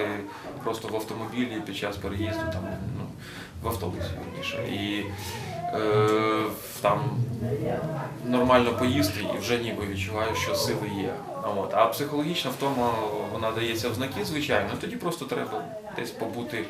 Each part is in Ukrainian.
читати просто в автомобілі під час переїзду, там, ну, в автобусі. І е, там нормально поїсти і вже ніби відчуваю, що сили є. От. А психологічна втома вона дається в знаки, звичайно. Тоді просто треба десь побути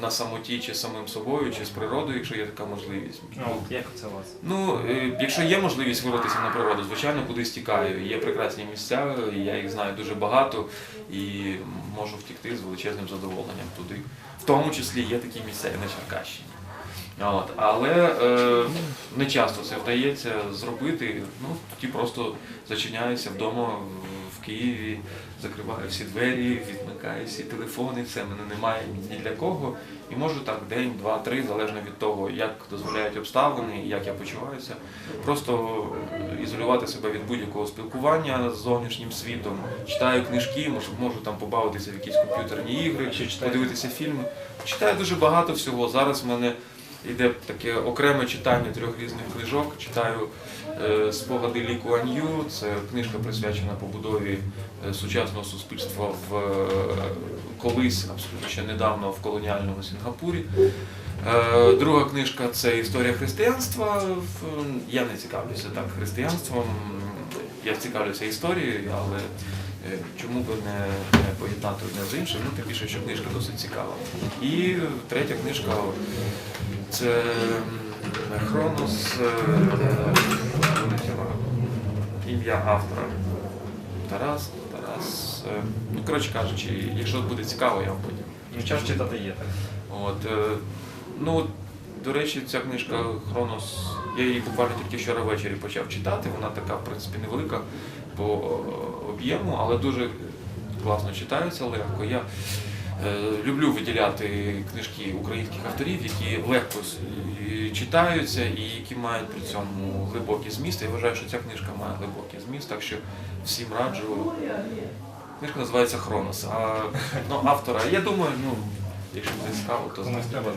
на самоті чи самим собою, чи з природою, якщо є така можливість. Ну, як це у вас? Ну, е, якщо є можливість вирватися на природу, звичайно, кудись тікаю. Є прекрасні місця, я їх знаю дуже багато і можу втікти з величезним задоволенням туди. В тому числі є такі місця і на Черкащині. От. Але е, не часто це вдається зробити. Ну, тоді просто зачиняюся вдома в- Києві, закриваю всі двері, відмикаю всі телефони, все мене немає ні для кого. І можу так день, два, три, залежно від того, як дозволяють обставини, як я почуваюся, просто е, ізолювати себе від будь-якого спілкування з зовнішнім світом. Читаю книжки, можу, можу там побавитися в якісь комп'ютерні ігри, читаєте? подивитися фільми. Читаю дуже багато всього. Зараз в мене йде таке окреме читання трьох різних книжок. Читаю е, спогади Лі Куан Це книжка присвячена побудові е, сучасного суспільства в е, колись, абсолютно ще недавно, в колоніальному Сінгапурі. Друга книжка це історія християнства. Я не цікавлюся так християнством. Я цікавлюся історією, але чому би не, поєднати одне з іншим? Ну, тим більше, що книжка досить цікава. І третя книжка це Хронос. е, Ім'я автора. Тарас, Тарас. е, Ну, коротше кажучи, якщо буде цікаво, я вам потім. Ну, час читати є так. От, е, ну, до речі, ця книжка Хронос, я її буквально тільки вчора ввечері почав читати. Вона така, в принципі, невелика по е, об'єму, але дуже класно читається, легко. Я е, люблю виділяти книжки українських авторів, які легко читаються і які мають при цьому глибокий зміст. Я вважаю, що ця книжка має глибокий зміст, так що всім раджу. Книжка називається Хронос. А ну, автора, я думаю, ну, якщо буде цікаво, то треба